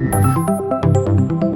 Thank you.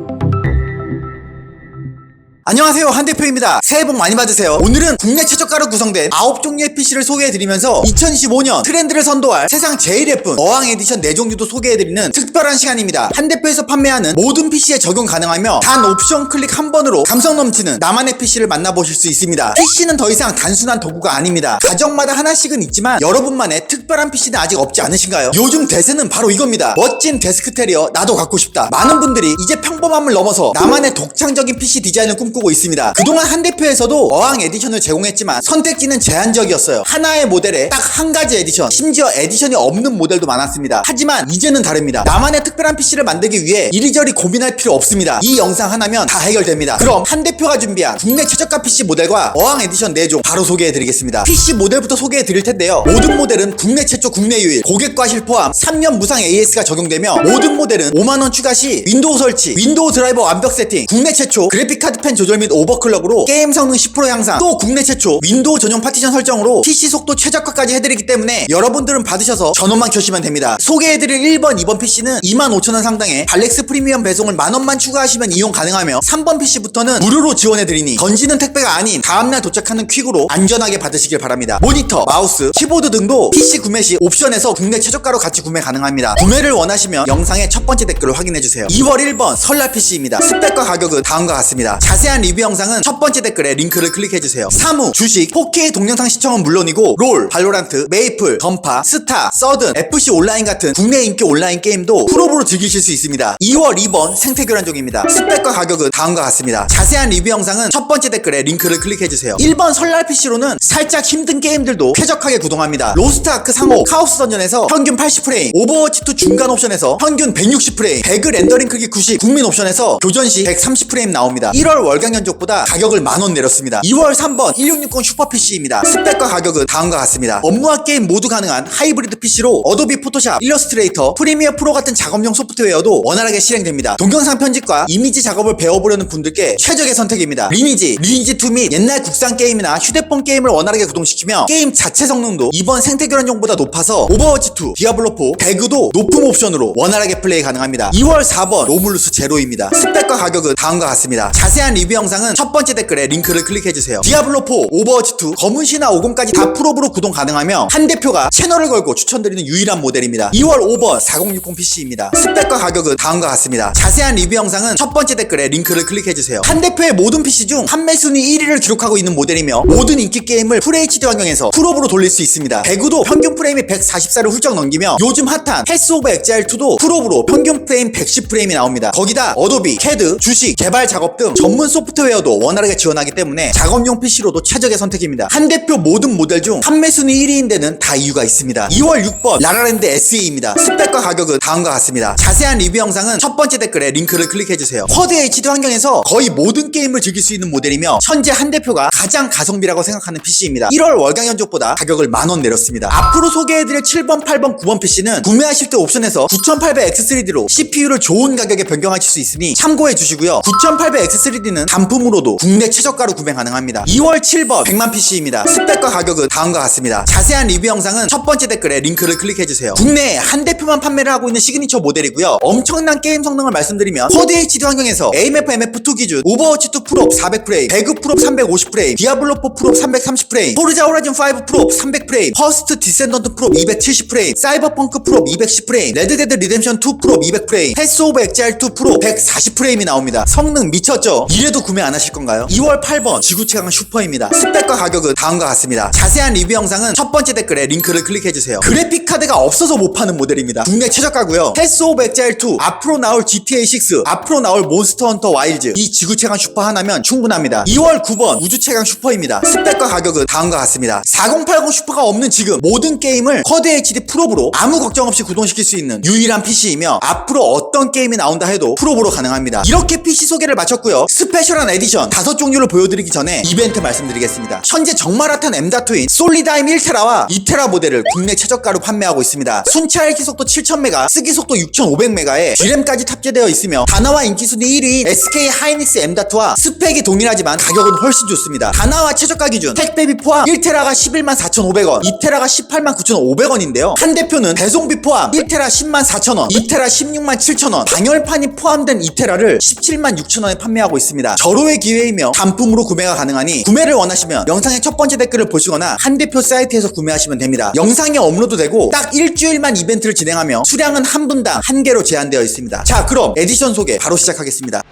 안녕하세요 한 대표입니다. 새해 복 많이 받으세요. 오늘은 국내 최저가로 구성된 9종류의 PC를 소개해드리면서 2015년 트렌드를 선도할 세상 제일 예쁜 어항 에디션 4종류도 소개해드리는 특별한 시간입니다. 한 대표에서 판매하는 모든 PC에 적용 가능하며 단 옵션 클릭 한 번으로 감성 넘치는 나만의 PC를 만나보실 수 있습니다. PC는 더 이상 단순한 도구가 아닙니다. 가정마다 하나씩은 있지만 여러분만의 특별한 PC는 아직 없지 않으신가요? 요즘 대세는 바로 이겁니다. 멋진 데스크 테리어 나도 갖고 싶다. 많은 분들이 이제 평범함을 넘어서 나만의 독창적인 PC 디자인을 꿈꾸고 있습니다. 그동안 한 대표에서도 어항 에디션을 제공했지만 선택지는 제한적이었어요. 하나의 모델에 딱 한 가지 에디션, 심지어 에디션이 없는 모델도 많았습니다. 하지만 이제는 다릅니다. 나만의 특별한 PC를 만들기 위해 이리저리 고민할 필요 없습니다. 이 영상 하나면 다 해결됩니다. 그럼 한 대표가 준비한 국내 최저가 PC 모델과 어항 에디션 4종 바로 소개해드리겠습니다. PC 모델부터 소개해드릴 텐데요. 모든 모델은 국내 최초 국내 유일, 고객 과 실 포함 3년 무상 AS가 적용되며 모든 모델은 5만원 추가 시 윈도우 설치, 윈도우 드라이버 완벽 세팅, 국내 최초 그래픽카드 펜 조절 및 오버클럭으로 게임 성능 10% 향상, 또 국내 최초 윈도우 전용 파티션 설정으로 PC 속도 최저가까지 해드리기 때문에 여러분들은 받으셔서 전원만 켜시면 됩니다. 소개해드릴 1번, 2번 PC는 25,000원 상당의 발렉스 프리미엄 배송을 만원만 추가하시면 이용 가능하며 3번 PC부터는 무료로 지원해드리니 던지는 택배가 아닌 다음날 도착하는 퀵으로 안전하게 받으시길 바랍니다. 모니터, 마우스, 키보드 등도 PC 구매 시 옵션에서 국내 최저가로 같이 구매 가능합니다. 구매를 원하시면 영상의 첫 번째 댓글을 확인해주세요. 2월 1번 설날 PC입니다. 스펙과 가격은 다음과 같습니다. 자세한 리뷰 영상은 첫 번째 댓글에 링크를 클릭해주세요. 사무, 주식, 4K 동영상 시청은 물론이고 롤, 발로란트, 메이플, 던파, 스타, 서든, FC 온라인 같은 국내 인기 온라인 게임도 프로브로 즐기실 수 있습니다. 2월 2번 생태 교란종입니다. 스펙과 가격은 다음과 같습니다. 자세한 리뷰 영상은 첫 번째 댓글에 링크를 클릭해주세요. 1번 설날 PC로는 살짝 힘든 게임들도 쾌적하게 구동합니다. 로스트 아크 상호, 카오스 던전에서 평균 80프레임, 오버워치 2 중간 옵션에서 평균 160프레임, 배그 렌더링 크기 90, 국민 옵션에서 교전 시 130프레임 나옵니다. 1월 월간 견적보다 가격을 만 원 내렸습니다. 2월 3번 1660 슈퍼 PC입니다. 스펙과 가격은 다음과 같습니다. 업무와 게임 모두 가능한 하이브리드 PC로 어도비 포토샵, 일러스트레이터, 프리미어 프로 같은 작업용 소프트웨어도 원활하게 실행됩니다. 동영상 편집과 이미지 작업을 배워보려는 분들께 최적의 선택입니다. 리니지, 리니지2 및 옛날 국산 게임이나 휴대폰 게임을 원활하게 구동시키며 게임 자체 성능도 이번 생태교란용보다 높아서 오버워치2, 디아블로4, 배그도 높은 옵션으로 원활하게 플레이 가능합니다. 2월 4번 로물루스 제로입니다. 스펙과 가격은 다음과 같습니다. 자세한 리뷰 영상은 첫 번째 댓글에 링크를 클릭해주세요. 디아블로4, 오버워치2, 검은시나 50까지 다 풀업으로 구동 가능하며 한 대표가 채널을 걸고 추천드리는 유일한 모델입니다. 2월 5번 4060 PC입니다. 스펙과 가격은 다음과 같습니다. 자세한 리뷰 영상은 첫 번째 댓글에 링크를 클릭해주세요. 한 대표의 모든 PC 중 판매 순위 1위를 기록하고 있는 모델이며 모든 인기 게임을 FHD 환경에서 풀업으로 돌릴 수 있습니다. 배구도 평균 프레임이 144를 훌쩍 넘기며 요즘 핫한 패스 오브 엑자일2도 풀업으로 평균 프레임 110프레임이 나옵니다. 거기다 어도비, 캐드, 주식, 개발 작업 등 전문 소프트 웨어도 원활하게 지원하기 때문에 작업용 PC로도 최적의 선택입니다. 한 대표 모든 모델 중 판매 순위 1위인 데는 다 이유가 있습니다. 2월 6번 라라랜드 SE입니다. 스펙과 가격은 다음과 같습니다. 자세한 리뷰 영상은 첫 번째 댓글에 링크를 클릭해주세요. 쿼드 HD 환경에서 거의 모든 게임을 즐길 수 있는 모델이며 현재 한 대표가 가장 가성비라고 생각하는 PC입니다. 1월 월간 견적보다 가격을 만원 내렸습니다. 앞으로 소개해드릴 7번, 8번, 9번 PC는 구매하실 때 옵션에서 9800X3D로 CPU를 좋은 가격에 변경하실 수 있으니 참고해 주시고요. 9800X3D는 단품으로도 국내 최저가로 구매 가능합니다. 2월 7번 100만 PC입니다. 스펙과 가격은 다음과 같습니다. 자세한 리뷰 영상은 첫 번째 댓글에 링크를 클릭해 주세요. 국내에 한 대표만 판매를 하고 있는 시그니처 모델이고요. 엄청난 게임 성능을 말씀드리면 쿼드 HD 환경에서 AMF MF2 기준 오버워치 2 풀업 400프레임, 배그 풀업 350프레임, 디아블로 4 풀업 330프레임, 포르자 호라이즌 5 풀업 300프레임, 퍼스트 디센던트 풀업 270프레임, 사이버펑크 풀업 210프레임, 레드데드 리뎀션 2 풀업 200프레임, 패스 오브 엑자일 2 풀업 140프레임이 나옵니다. 성능 미쳤죠? 이래도 구매 안 하실 건가요? 2월 8번 지구체감 슈퍼입니다. 스펙과 가격은 다음과 같습니다. 자세한 리뷰 영상은 첫 번째 댓글에 링크를 클릭해주세요. 그래픽 카드가 없어서 못 파는 모델입니다. 국내 최저가고요. 패스 오브 엑자일 2, 앞으로 나올 GTA 6, 앞으로 나올 몬스터 헌터 와일즈 이 지구체감 슈퍼 하나면 충분합니다. 2월 9번 우주체감 슈퍼입니다. 스펙과 가격은 다음과 같습니다. 4080 슈퍼가 없는 지금 모든 게임을 쿼드 HD 프로브로 아무 걱정 없이 구동시킬 수 있는 유일한 PC이며 앞으로 어떤 게임이 나온다 해도 프로브로 가능합니다. 이렇게 PC 소개를 마쳤고요. 스페셜 스페셜한 에디션 다섯 종류를 보여드리기 전에 이벤트 말씀드리겠습니다. 현재 정말 핫한 M.2인 솔리다임 1테라와 2테라 모델을 국내 최저가로 판매하고 있습니다. 순차 헬기 속도 7000메가, 쓰기 속도 6500메가에 G램까지 탑재되어 있으며 다나와 인기 순위 1위 SK 하이닉스 M.2와 스펙이 동일하지만 가격은 훨씬 좋습니다. 다나와 최저가 기준 택배비 포함 1테라가 11만 4,500원, 2테라가 18만 9,500원인데요. 한 대표는 배송비 포함 1테라 10만 4천원, 2테라 16만 7천원, 방열판이 포함된 2테라를 17만 6천원에 판매하고 있습니다. 절호의 기회이며 단품으로 구매가 가능하니 구매를 원하시면 영상의 첫 번째 댓글을 보시거나 한 대표 사이트에서 구매하시면 됩니다. 영상이 업로드되고 딱 일주일만 이벤트를 진행하며 수량은 한 분당 한 개로 제한되어 있습니다. 자, 그럼 에디션 소개 바로 시작하겠습니다.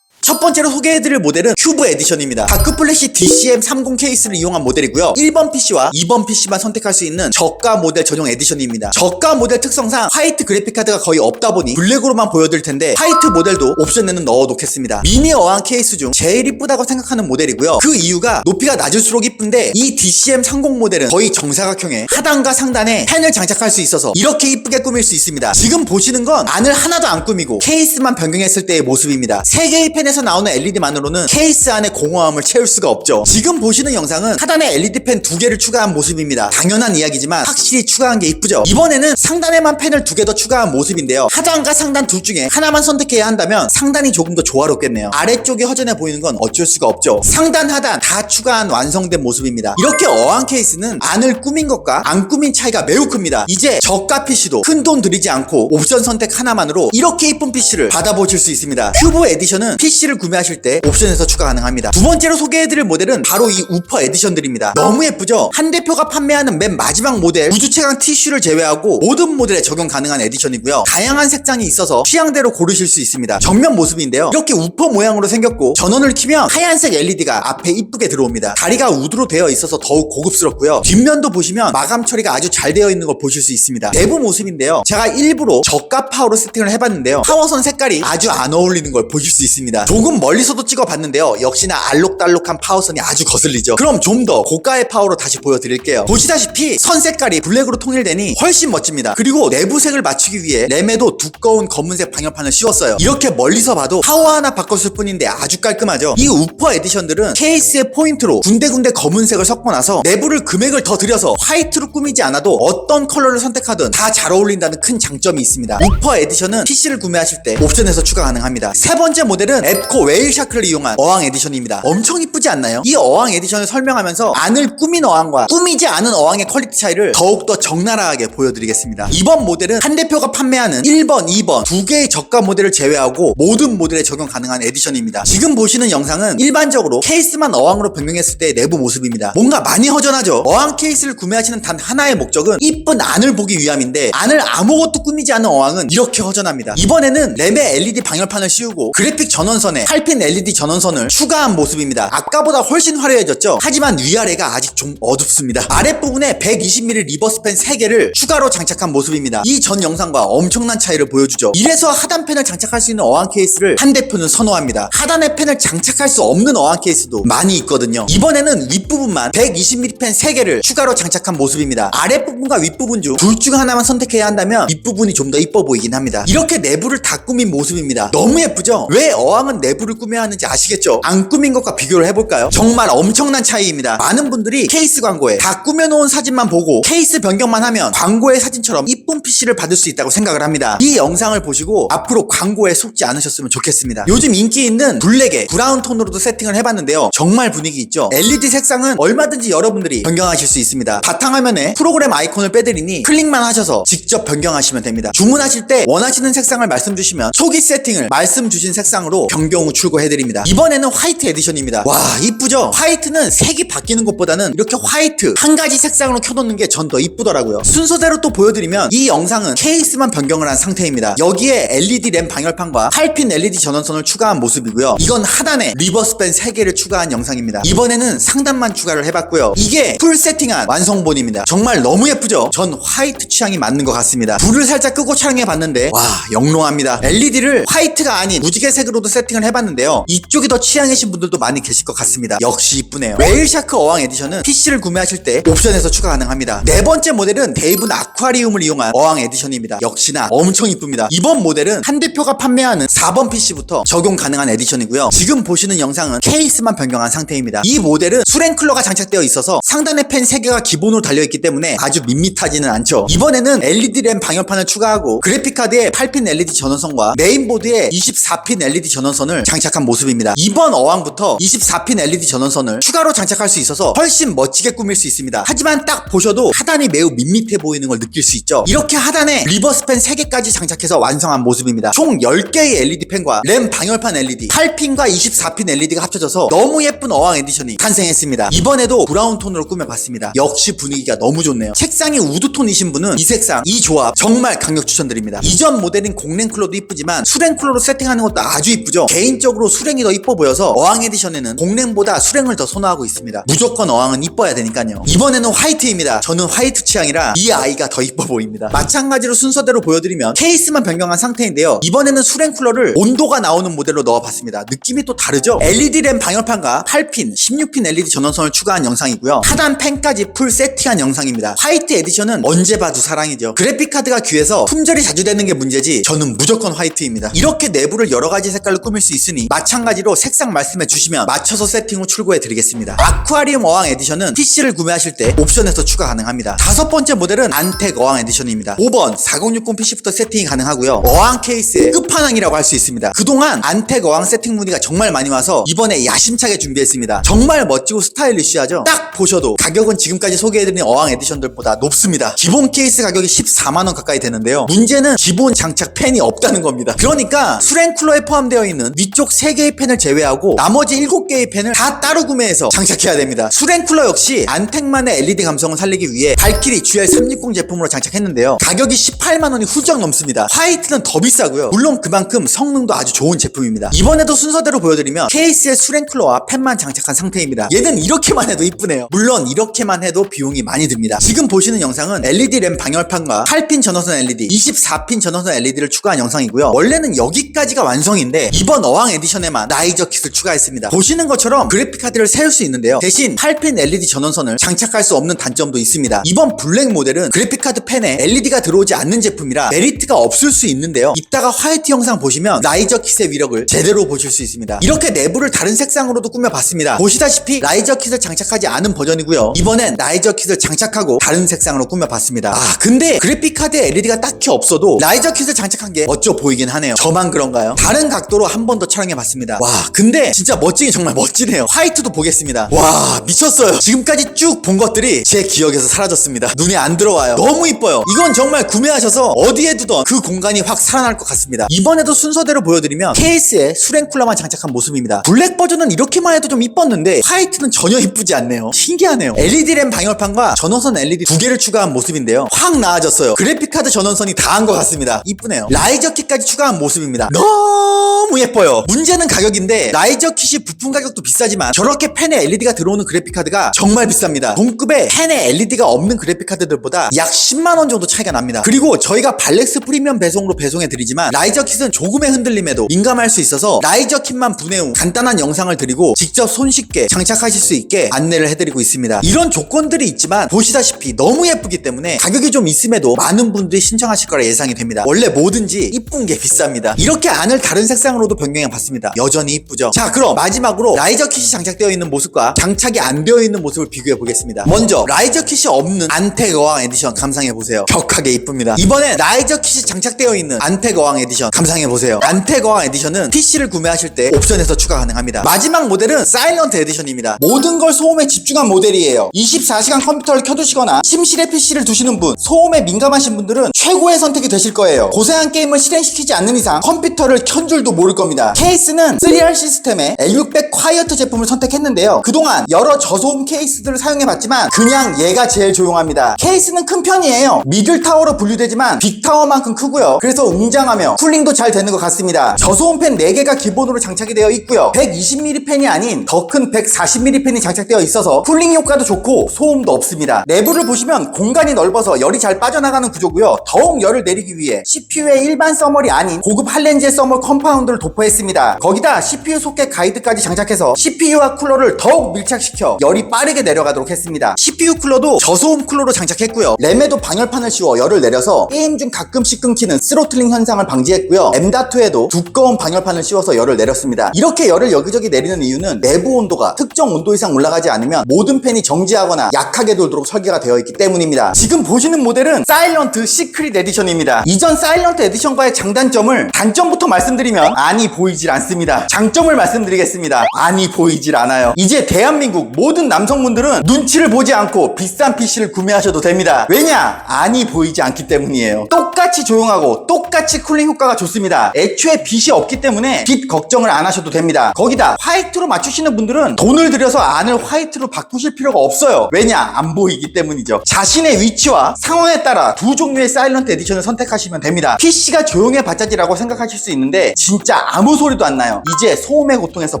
첫 번째로 소개해드릴 모델은 큐브 에디션입니다. 다크플래시 DCM30 케이스를 이용한 모델이고요. 1번 PC와 2번 PC만 선택할 수 있는 저가 모델 전용 에디션입니다. 저가 모델 특성상 화이트 그래픽카드가 거의 없다 보니 블랙으로만 보여드릴 텐데 화이트 모델도 옵션에는 넣어놓겠습니다. 미니 어항 케이스 중 제일 이쁘다고 생각하는 모델이고요. 그 이유가 높이가 낮을수록 이쁜데 이 DCM30 모델은 거의 정사각형에 하단과 상단에 펜을 장착할 수 있어서 이렇게 이쁘게 꾸밀 수 있습니다. 지금 보시는 건 안을 하나도 안 꾸미고 케이스만 변경했을 때의 모습입니다. 3개의 펜에서 나오는 LED만으로는 케이스 안에 공허함을 채울 수가 없죠. 지금 보시는 영상은 하단에 LED 펜 두 개를 추가한 모습입니다. 당연한 이야기지만 확실히 추가한 게 이쁘죠. 이번에는 상단에만 펜을 두 개 더 추가한 모습인데요. 하단과 상단 둘 중에 하나만 선택해야 한다면 상단이 조금 더 조화롭겠네요. 아래쪽이 허전해 보이는 건 어쩔 수가 없죠. 상단, 하단 다 추가한 완성된 모습입니다. 이렇게 어항 케이스는 안을 꾸민 것과 안 꾸민 차이가 매우 큽니다. 이제 저가 PC도 큰 돈 들이지 않고 옵션 선택 하나만으로 이렇게 이쁜 PC를 받아보실 수 있습니다. 큐브 에디션은 PC 를 구매하실 때 옵션에서 추가 가능합니다. 두 번째로 소개해드릴 모델은 바로 이 우퍼 에디션들입니다. 너무 예쁘죠? 한 대표가 판매하는 맨 마지막 모델 우주체감 티슈를 제외하고 모든 모델에 적용 가능한 에디션이고요. 다양한 색상이 있어서 취향대로 고르실 수 있습니다. 정면 모습인데요. 이렇게 우퍼 모양으로 생겼고 전원을 키면 하얀색 LED가 앞에 이쁘게 들어옵니다. 다리가 우드로 되어 있어서 더욱 고급스럽고요. 뒷면도 보시면 마감 처리가 아주 잘 되어 있는 걸 보실 수 있습니다. 내부 모습인데요. 제가 일부러 저가 파워로 세팅을 해봤는데요. 파워선 색깔이 아주 안 어울리는 걸 보실 수 있습니다. 조금 멀리서도 찍어봤는데요. 역시나 알록달록한 파워선이 아주 거슬리죠. 그럼 좀 더 고가의 파워로 다시 보여드릴게요. 보시다시피 선 색깔이 블랙으로 통일되니 훨씬 멋집니다. 그리고 내부색을 맞추기 위해 램에도 두꺼운 검은색 방열판을 씌웠어요. 이렇게 멀리서 봐도 파워 하나 바꿨을 뿐인데 아주 깔끔하죠. 이 우퍼 에디션들은 케이스의 포인트로 군데군데 검은색을 섞고 나서 내부를 금액을 더 들여서 화이트로 꾸미지 않아도 어떤 컬러를 선택하든 다 잘 어울린다는 큰 장점이 있습니다. 우퍼 에디션은 PC를 구매하실 때 옵션에서 추가 가능합니다. 세 번째 모델은 앱코 웨일 샤크를 이용한 어항 에디션입니다. 엄청 이쁘지 않나요? 이 어항 에디션을 설명하면서 안을 꾸민 어항과 꾸미지 않은 어항의 퀄리티 차이를 더욱더 적나라하게 보여드리겠습니다. 이번 모델은 한 대표가 판매하는 1번, 2번 두 개의 저가 모델을 제외하고 모든 모델에 적용 가능한 에디션입니다. 지금 보시는 영상은 일반적으로 케이스만 어항으로 변경했을 때의 내부 모습입니다. 뭔가 많이 허전하죠? 어항 케이스를 구매하시는 단 하나의 목적은 이쁜 안을 보기 위함인데 안을 아무것도 꾸미지 않은 어항은 이렇게 허전합니다. 이번에는 램에 LED 방열판을 씌우고 그래픽 전원선 에 8핀 LED 전원선을 추가한 모습입니다. 아까보다 훨씬 화려해졌죠? 하지만 위아래가 아직 좀 어둡습니다. 아랫부분에 120mm 리버스펜 3개를 추가로 장착한 모습입니다. 이 전 영상과 엄청난 차이를 보여주죠. 이래서 하단 펜을 장착할 수 있는 어항 케이스를 한 대표는 선호합니다. 하단에 펜을 장착할 수 없는 어항 케이스도 많이 있거든요. 이번에는 윗부분만 120mm 펜 3개를 추가로 장착한 모습입니다. 아랫부분과 윗부분 중 둘 중 하나만 선택해야 한다면 윗부분이 좀 더 이뻐 보이긴 합니다. 이렇게 내부를 다 꾸민 모습입니다. 너무 예쁘죠? 왜 어항은 내부를 꾸며야 하는지 아시겠죠? 안 꾸민 것과 비교를 해볼까요? 정말 엄청난 차이입니다. 많은 분들이 케이스 광고에 다 꾸며놓은 사진만 보고 케이스 변경만 하면 광고의 사진처럼 이쁜 PC를 받을 수 있다고 생각을 합니다. 이 영상을 보시고 앞으로 광고에 속지 않으셨으면 좋겠습니다. 요즘 인기 있는 블랙에 브라운 톤으로도 세팅을 해봤는데요. 정말 분위기 있죠? LED 색상은 얼마든지 여러분들이 변경하실 수 있습니다. 바탕화면에 프로그램 아이콘을 빼드리니 클릭만 하셔서 직접 변경하시면 됩니다. 주문하실 때 원하시는 색상을 말씀 주시면 초기 세팅을 말씀 주신 색상으로 변경 후 출고해드립니다. 이번에는 화이트 에디션입니다. 와 이쁘죠? 화이트는 색이 바뀌는 것보다는 이렇게 화이트 한 가지 색상으로 켜놓는 게 전 더 이쁘더라고요. 순서대로 또 보여드리면 이 영상은 케이스만 변경을 한 상태입니다. 여기에 LED 램 방열판과 8핀 LED 전원선을 추가한 모습이고요. 이건 하단에 리버스밴 3개를 추가한 영상입니다. 이번에는 상단만 추가를 해봤고요. 이게 풀 세팅한 완성본입니다. 정말 너무 예쁘죠? 전 화이트 취향이 맞는 것 같습니다. 불을 살짝 끄고 촬영해봤는데 와 영롱합니다. LED를 화이트가 아닌 무지개색으로도 세팅을 세팅을 해봤는데요. 이쪽이 더 취향이신 분들도 많이 계실 것 같습니다. 역시 이쁘네요. 웨일샤크 어항 에디션은 PC를 구매하실 때 옵션에서 추가 가능합니다. 네 번째 모델은 데이븐 아쿠아리움을 이용한 어항 에디션입니다. 역시나 엄청 이쁩니다. 이번 모델은 한 대표가 판매하는 4번 PC부터 적용 가능한 에디션이고요. 지금 보시는 영상은 케이스만 변경한 상태입니다. 이 모델은 수랭클러가 장착되어 있어서 상단에 펜 3개가 기본으로 달려있기 때문에 아주 밋밋하지는 않죠. 이번에는 LED 램 방열판을 추가하고 그래픽카드에 8핀 LED 전원선과 메인보드에 24핀 LED 전원선 을 장착한 모습입니다. 이번 어항부터 24핀 LED 전원선을 추가로 장착할 수 있어서 훨씬 멋지게 꾸밀 수 있습니다. 하지만 딱 보셔도 하단이 매우 밋밋해 보이는 걸 느낄 수 있죠. 이렇게 하단에 리버스 펜 3개까지 장착해서 완성한 모습입니다. 총 10개의 LED 펜과 램 방열판 LED, 8핀과 24핀 LED가 합쳐져서 너무 예쁜 어항 에디션이 탄생했습니다. 이번에도 브라운 톤으로 꾸며봤습니다. 역시 분위기가 너무 좋네요. 책상이 우드톤이신 분은 이 색상, 이 조합 정말 강력 추천드립니다. 이전 모델인 공랭 쿨러도 이쁘지만 수랭 쿨러로 세팅하는 것도 아주 이쁘죠. 개인적으로 수랭이 더 이뻐 보여서 어항 에디션에는 공랭보다 수랭을 더 선호하고 있습니다. 무조건 어항은 이뻐야 되니까요. 이번에는 화이트입니다. 저는 화이트 취향이라 이 아이가 더 이뻐 보입니다. 마찬가지로 순서대로 보여드리면 케이스만 변경한 상태인데요. 이번에는 수랭 쿨러를 온도가 나오는 모델로 넣어봤습니다. 느낌이 또 다르죠? LED 램 방열판과 8핀, 16핀 LED 전원선을 추가한 영상이고요. 하단 펜까지 풀 세팅한 영상입니다. 화이트 에디션은 언제 봐도 사랑이죠. 그래픽 카드가 귀해서 품절이 자주 되는 게 문제지 저는 무조건 화이트입니다. 이렇게 내부를 여러 가지 색깔로 꾸밀 수 있으니 마찬가지로 색상 말씀해 주시면 맞춰서 세팅 후 출고해 드리겠습니다. 아쿠아리움 어항 에디션은 PC를 구매하실 때 옵션에서 추가 가능합니다. 다섯 번째 모델은 안텍 어항 에디션입니다. 5번 4060 PC부터 세팅이 가능하고요. 어항 케이스의 끝판왕이라고 할 수 있습니다. 그동안 안텍 어항 세팅 문의가 정말 많이 와서 이번에 야심차게 준비했습니다. 정말 멋지고 스타일리시하죠? 딱 보셔도 가격은 지금까지 소개해드린 어항 에디션들보다 높습니다. 기본 케이스 가격이 14만원 가까이 되는데요. 문제는 기본 장착 펜이 없다는 겁니다. 그러니까 수랭쿨러에 포함되어 있는 위쪽 3개의 펜을 제외하고 나머지 7개의 펜을 다 따로 구매해서 장착해야 됩니다. 수랭쿨러 역시 안텍만의 LED 감성을 살리기 위해 발키리 GL360 제품으로 장착했는데요. 가격이 18만원이 훌쩍 넘습니다. 화이트는 더 비싸고요. 물론 그만큼 성능도 아주 좋은 제품입니다. 이번에도 순서대로 보여드리면 케이스에 수랭쿨러와 펜만 장착한 상태입니다. 얘는 이렇게만 해도 이쁘네요. 물론 이렇게만 해도 비용이 많이 듭니다. 지금 보시는 영상은 LED 램 방열판과 8핀 전원선 LED, 24핀 전원선 LED를 추가한 영상이고요. 원래는 여기까지가 완성인데 이번 어항 에디션에만 나이저 킷을 추가했습니다. 보시는 것처럼 그래픽 카드를 세울 수 있는데요. 대신 8핀 LED 전원선을 장착할 수 없는 단점도 있습니다. 이번 블랙 모델은 그래픽 카드 펜에 LED가 들어오지 않는 제품이라 메리트가 없을 수 있는데요. 이따가 화이트 영상 보시면 라이저 킷의 위력을 제대로 보실 수 있습니다. 이렇게 내부를 다른 색상으로도 꾸며봤습니다. 보시다시피 라이저 킷을 장착하지 않은 버전이고요. 이번엔 라이저 킷을 장착하고 다른 색상으로 꾸며봤습니다. 아 근데 그래픽 카드에 LED가 딱히 없어도 라이저 킷을 장착한 게 멋져 보이긴 하네요. 저만 그런가요? 다른 각도로 한번 더 촬영해 봤습니다. 와 근데 진짜 멋지긴 정말 멋지네요. 화이트도 보겠습니다. 와 미쳤어요. 지금까지 쭉 본 것들이 제 기억에서 사라졌습니다. 눈에 안 들어와요. 너무 이뻐요. 이건 정말 구매하셔서 어디에 두던 그 공간이 확 살아날 것 같습니다. 이번에도 순서대로 보여드리면 케이스에 수랭 쿨러만 장착한 모습입니다. 블랙 버전은 이렇게만 해도 좀 이뻤는데 화이트는 전혀 이쁘지 않네요. 신기하네요. LED 램 방열판과 전원선 LED 두 개를 추가한 모습인데요. 확 나아졌어요. 그래픽카드 전원선이 다 한 것 같습니다. 이쁘네요. 라이저 킷까지 추가한 모습입니다. 너무 예뻐 요. 문제는 가격인데 라이저 킷이 부품 가격도 비싸지만 저렇게 펜에 LED가 들어오는 그래픽카드가 정말 비쌉니다. 동급의 펜에 LED가 없는 그래픽카드들보다 약 10만원 정도 차이가 납니다. 그리고 저희가 발렉스 프리미엄 배송으로 배송해드리지만 라이저 킷은 조금의 흔들림에도 민감할 수 있어서 라이저 킷만 분해 후 간단한 영상을 드리고 직접 손쉽게 장착하실 수 있게 안내를 해드리고 있습니다. 이런 조건들이 있지만 보시다시피 너무 예쁘기 때문에 가격이 좀 있음에도 많은 분들이 신청하실 거라 예상이 됩니다. 원래 뭐든지 이쁜 게 비쌉니다. 이렇게 안을 다른 색상으로도 변경 해 봤습니다. 여전히 이쁘죠? 자 그럼 마지막으로 라이저 킷이 장착되어 있는 모습과 장착이 안 되어 있는 모습을 비교해 보겠습니다. 먼저 라이저 킷이 없는 안텍 어항 에디션 감상해 보세요. 격하게 이쁩니다. 이번엔 라이저 킷이 장착되어 있는 안텍 어항 에디션 감상해 보세요. 안텍 어항 에디션은 PC를 구매하실 때 옵션에서 추가 가능합니다. 마지막 모델은 사일런트 에디션입니다. 모든 걸 소음에 집중한 모델이에요. 24시간 컴퓨터를 켜두시거나 침실에 PC를 두시는 분, 소음에 민감하신 분들은 최고의 선택이 되실 거예요. 고생한 게임을 실행시키지 않는 이상 컴퓨터를 켠 줄도 모를 겁니다. 케이스는 3R 시스템의 L600 콰이어트 제품을 선택했는데요. 그동안 여러 저소음 케이스들을 사용해봤지만 그냥 얘가 제일 조용합니다. 케이스는 큰 편이에요. 미들 타워로 분류되지만 빅 타워만큼 크고요. 그래서 웅장하며 쿨링도 잘 되는 것 같습니다. 저소음 펜 4개가 기본으로 장착이 되어 있고요. 120mm 펜이 아닌 더 큰 140mm 펜이 장착되어 있어서 쿨링 효과도 좋고 소음도 없습니다. 내부를 보시면 공간이 넓어서 열이 잘 빠져나가는 구조고요. 더욱 열을 내리기 위해 CPU의 일반 써멀이 아닌 고급 할렌지의 써멀 컴파운드를 도포해 했습니다. 거기다 CPU 소켓 가이드까지 장착해서 CPU와 쿨러를 더욱 밀착시켜 열이 빠르게 내려가도록 했습니다. CPU 쿨러도 저소음 쿨러로 장착했고요. 램에도 방열판을 씌워 열을 내려서 게임 중 가끔씩 끊기는 스로틀링 현상을 방지했고요. M.2에도 두꺼운 방열판을 씌워서 열을 내렸습니다. 이렇게 열을 여기저기 내리는 이유는 내부 온도가 특정 온도 이상 올라가지 않으면 모든 팬이 정지하거나 약하게 돌도록 설계가 되어 있기 때문입니다. 지금 보시는 모델은 사일런트 시크릿 에디션입니다. 이전 사일런트 에디션과의 장단점을 단점부터 말씀드리면 안이 보이질 않습니다. 장점을 말씀드리겠습니다. 안이 보이질 않아요. 이제 대한민국 모든 남성분들은 눈치를 보지 않고 비싼 PC를 구매하셔도 됩니다. 왜냐? 안이 보이지 않기 때문이에요. 똑같이 조용하고 똑같이 쿨링 효과가 좋습니다. 애초에 빛이 없기 때문에 빛 걱정을 안 하셔도 됩니다. 거기다 화이트로 맞추시는 분들은 돈을 들여서 안을 화이트로 바꾸실 필요가 없어요. 왜냐? 안 보이기 때문이죠. 자신의 위치와 상황에 따라 두 종류의 사일런트 에디션을 선택하시면 됩니다. PC가 조용해 봤자지라고 생각하실 수 있는데 진짜 아무 소리도 안 나요. 이제 소음의 고통에서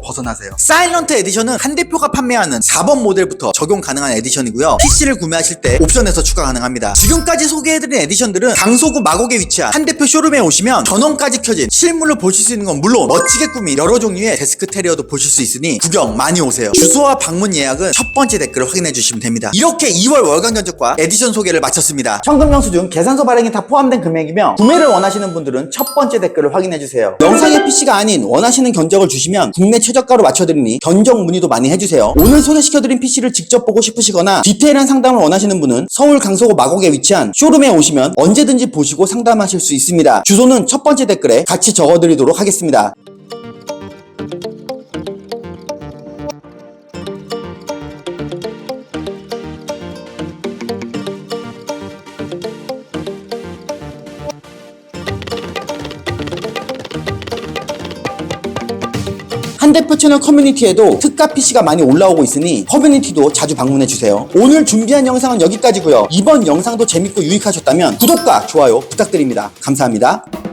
벗어나세요. 사일런트 에디션은 한 대표가 판매하는 4번 모델부터 적용 가능한 에디션이고요. PC를 구매하실 때 옵션에서 추가 가능합니다. 지금까지 소개해드린 에디션들은 강서구 마곡에 위치한 한 대표 쇼룸에 오시면 전원까지 켜진 실물로 보실 수 있는 건 물론 멋지게 꾸민 여러 종류의 데스크 테리어도 보실 수 있으니 구경 많이 오세요. 주소와 방문 예약은 첫 번째 댓글을 확인해 주시면 됩니다. 이렇게 2월 월간 견적과 에디션 소개를 마쳤습니다. 현금 영수증, 계산서 발행이 다 포함된 금액이며 구매를 원하시는 분들은 첫 번째 댓글을 확인해 주세요. 영상의 PC가 아닌 원하시는 견적을 주시면 국내 최저가로 맞춰드리니 견적 문의도 많이 해주세요. 오늘 소개시켜드린 PC를 직접 보고 싶으시거나 디테일한 상담을 원하시는 분은 서울 강서구 마곡에 위치한 쇼룸에 오시면 언제든지 보시고 상담하실 수 있습니다. 주소는 첫 번째 댓글에 같이 적어드리도록 하겠습니다. 한대표 채널 커뮤니티에도 특가 PC가 많이 올라오고 있으니 커뮤니티도 자주 방문해주세요. 오늘 준비한 영상은 여기까지고요. 이번 영상도 재밌고 유익하셨다면 구독과 좋아요 부탁드립니다. 감사합니다.